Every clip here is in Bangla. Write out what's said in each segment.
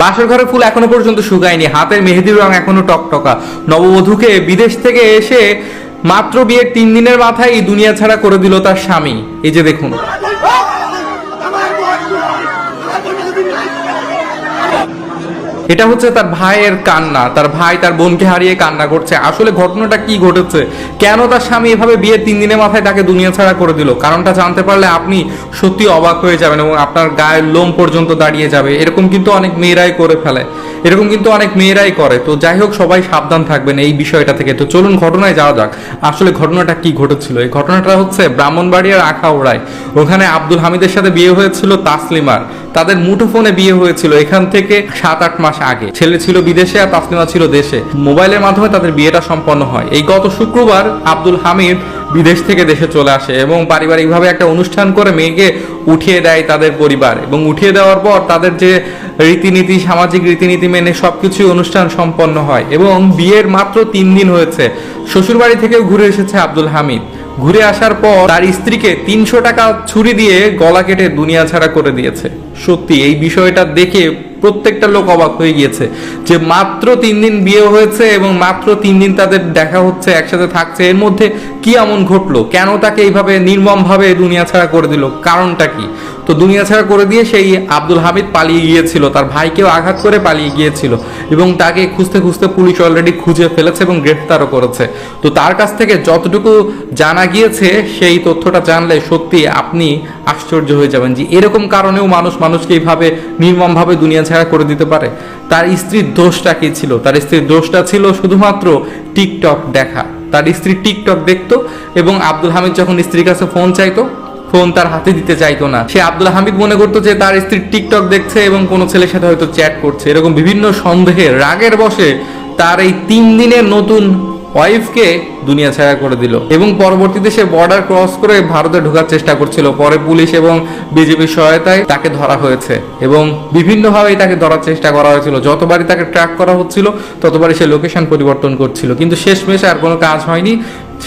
বাসর ঘরে ফুল এখনও পর্যন্ত শুকায়নি, হাতের মেহেদির রং এখনও টকটকা। নববধূকে বিদেশ থেকে এসে মাত্র বিয়ের তিন দিনের মাথায় দুনিয়া ছাড়া করে দিল তার স্বামী। এই যে দেখুন। এটা হচ্ছে তার ভাইয়ের কান্না। তার ভাই তার বোনকে হারিয়ে কান্না করছে। আসলে ঘটনাটা কি ঘটেছে? কেন তার স্বামী এভাবে বিয়ের তিন দিনের মাথায় তাকে দুনিয়া ছাড়া করে দিল? কারণটা জানতে পারলে আপনি সত্যি অবাক হয়ে যাবেন এবং আপনার গায়ের লোম পর্যন্ত দাঁড়িয়ে যাবে। এরকম কিন্তু অনেক মেয়েরাই করে ফেলে। এরকম কিন্তু অনেক মেয়েরাই করে। তো যাই হোক, সবাই সাবধান থাকবেন এই বিষয়টা থেকে। তো চলুন, ঘটনায় যাওয়া যাক। আসলে ঘটনাটা কি ঘটেছিল? এই ঘটনাটা হচ্ছে ব্রাহ্মণবাড়িয়ার আখাউড়ায়। ওখানে আব্দুল হামিদের সাথে বিয়ে হয়েছিল তাসলিমার। তাদের মুঠোফোনে বিয়ে হয়েছিল এখান থেকে সাত, আট মাস আগে। ছেলে ছিল বিদেশে আর তাসলিমা ছিল দেশে। মোবাইলের মাধ্যমে তাদের বিয়েটা সম্পন্ন হয়। এই গত শুক্রবার আব্দুল হামিদ বিদেশ থেকে দেশে চলে আসে এবং পারিবারিকভাবে একটা অনুষ্ঠান করে মেয়েকে উঠিয়ে দেয় তাদের পরিবার এবং উঠিয়ে দেওয়ার পর তাদের যে রীতিনীতি, সামাজিক রীতিনীতি মেনে সবকিছুই অনুষ্ঠান সম্পন্ন হয় এবং বিয়ের মাত্র তিন দিন হয়েছে। শ্বশুরবাড়ি থেকেও ঘুরে এসেছে আব্দুল হামিদ। ঘুরে আসার পর তার স্ত্রীকে তিনশো টাকা ছুরি দিয়ে গলা কেটে দুনিয়া ছাড়া করে দিয়েছে। সত্যি, এই বিষয়টা দেখে প্রত্যেকটা লোক অবাক হয়ে গিয়েছে যে মাত্র তিন দিন বিয়ে হয়েছে এবং মাত্র তিন দিন তাদের দেখা হচ্ছে, একসাথে থাকছে। এর মধ্যে কি এমন ঘটলো? কেন তাকে এইভাবে নির্মমভাবে দুনিয়া ছাড়া করে দিল? কারণটা কি? তো দুনিয়া ছাড়া করে দিয়ে সেই আব্দুল হামিদ পালিয়ে গিয়েছিল, তার ভাইকেও আঘাত করে পালিয়ে গিয়েছিল এবং তাকে খুঁজতে খুঁজতে পুলিশ অলরেডি খুঁজে ফেলেছে এবং গ্রেফতারও করেছে। তো তার কাছ থেকে যতটুকু জানা গিয়েছে, সেই তথ্যটা জানলে সত্যি আপনি আশ্চর্য হয়ে যাবেন যে এরকম কারণেও মানুষ মানুষকে এইভাবে নির্মমভাবে দুনিয়া ছাড়া করে দিতে পারে। তার স্ত্রীর দোষটা কি ছিল? তার স্ত্রীর দোষটা ছিল শুধুমাত্র টিকটক দেখা। তার স্ত্রী টিকটক দেখতো এবং আব্দুল হামিদ যখন স্ত্রীর কাছে ফোন চাইতো, ফোন তার হাতে দিতে চাইতো না। সে আব্দুল হামিদ মনে করতো যে তার স্ত্রী টিকটক দেখছে এবং কোনো ছেলের সাথে হয়তো চ্যাট করছে। এরকম বিভিন্ন সন্দেহে, রাগের বসে তার এই তিন দিনের নতুন ওয়াইফকে দুনিয়া ছায়া করে দিল এবং পরবর্তীতে সে বর্ডার ক্রস করে ভারতে ঢোকার চেষ্টা করছিল। পরে পুলিশ এবং বিজেপির সহায়তায় তাকে ধরা হয়েছে এবং বিভিন্নভাবেই তাকে ধরার চেষ্টা করা হয়েছিল। যতবারই তাকে ট্র্যাক করা হচ্ছিল, ততবারই সে লোকেশন পরিবর্তন করছিল। কিন্তু শেষমেশ আর কোনো কাজ হয়নি।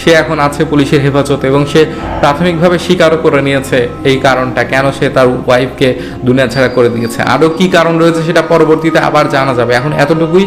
সে এখন আছে পুলিশের হেফাজতে এবং সে প্রাথমিকভাবে স্বীকারও করে নিয়েছে এই কারণটা, কেন সে তার ওয়াইফকে দুনিয়া ছাড়া করে দিয়েছে। আরও কি কারণ রয়েছে সেটা পরবর্তীতে আবার জানা যাবে। এখন এতটুকুই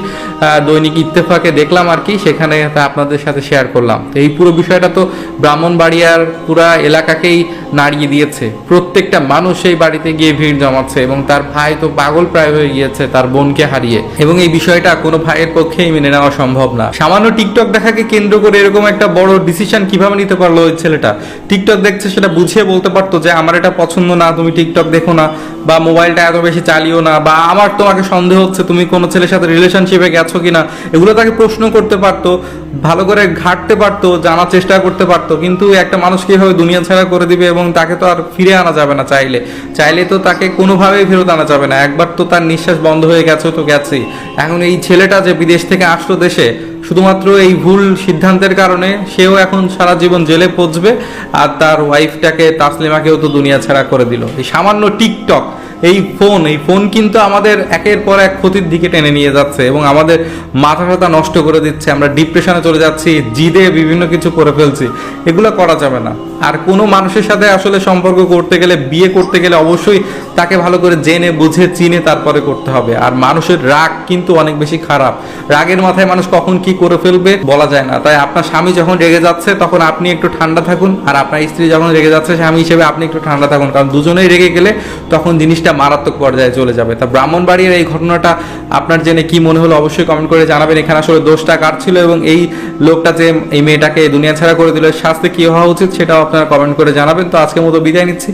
দৈনিক ইত্তেফাকে দেখলাম আর কি, সেখানে তা আপনাদের সাথে শেয়ার করলাম। তো এই পুরো বিষয়টা তো ব্রাহ্মণবাড়িয়ার পুরা এলাকাকেই নাড়িয়ে দিয়েছে। প্রত্যেকটা মানুষ এই বাড়িতে গিয়ে ভিড় জমাচ্ছে এবং তার ভাই তো পাগল প্রায় হয়ে গিয়েছে তার বোনকে হারিয়ে। এবং এই বিষয়টা কোনো ভাইয়ের পক্ষেই মেনে নেওয়া সম্ভব না। সামান্য টিকটক দেখাকে কেন্দ্র করে এরকম একটা বড় ডিসিশন কীভাবে নিতে পারল ওই ছেলেটা? টিকটক দেখছে সেটা বুঝিয়ে বলতে পারতো যে, আমার এটা পছন্দ না, তুমি টিকটক দেখো না বা মোবাইলটা এত বেশি চালিও না বা আমার তোমাকে সন্দেহ হচ্ছে, তুমি কোনো ছেলের সাথে রিলেশনশিপে গেছো কিনা? এগুলো তাকে প্রশ্ন করতে পারতো, ভালো করে ঘাটতে পারতো, জানার চেষ্টা করতে পারতো। কিন্তু একটা মানুষ কীভাবে দুনিয়া ছাড়া করে দিবে এবং তাকে তো আর ফিরে আনা যাবে না চাইলে। চাইলে তো তাকে কোনোভাবেই ফেরত আনা যাবে না। একবার তো তার নিঃশ্বাস বন্ধ হয়ে গেছে, তো গেছে এখন এই ছেলেটা যে বিদেশ থেকে আসলো দেশে, শুধুমাত্র এই ভুল সিদ্ধান্তের কারণে সেও এখন সারা জীবন জেলে পচবে আর তার ওয়াইফটাকে তাসলিমাকেও তো দুনিয়া ছাড়া করে দিল। এই সামান্য টিকটক, এই ফোন এই ফোন কিন্তু আমাদের একের পর এক ক্ষতির দিকে টেনে নিয়ে যাচ্ছে এবং আমাদের মাথা ব্যথা নষ্ট করে দিচ্ছে। আমরা ডিপ্রেশনে চলে যাচ্ছি, জিদে বিভিন্ন কিছু করে ফেলছি। এগুলো করা যাবে না। আর কোনো মানুষের সাথে আসলে সম্পর্ক করতে গেলে, বিয়ে করতে গেলে অবশ্যই তাকে ভালো করে জেনে, বুঝে, চিনে তারপরে করতে হবে। আর মানুষের রাগ কিন্তু অনেক বেশি খারাপ। রাগের মাথায় মানুষ কখন কি করে ফেলবে বলা যায় না। তাই আপনার স্বামী যখন রেগে যাচ্ছে, তখন আপনি একটু ঠান্ডা থাকুন। আর আপনার স্ত্রী যখন রেগে যাচ্ছে, স্বামী হিসেবে আপনি একটু ঠান্ডা থাকুন। কারণ দুজনেই রেগে গেলে তখন জিনিসটা মারাত্মক পর্যায়ে চলে যাবে। তা ব্রাহ্মণবাড়ির এই ঘটনাটা আপনার জেনে কি মনে হলো অবশ্যই কমেন্ট করে জানাবেন। এখানে আসলে দোষটা কার ছিল এবং এই লোকটা যে এই মেয়েটাকে দুনিয়া ছাড়া করে দিল শাস্তি কি হওয়া উচিত সেটাও আপনারা কমেন্ট করে জানাবেন। তো আজকের মতো বিদায় নিচ্ছি।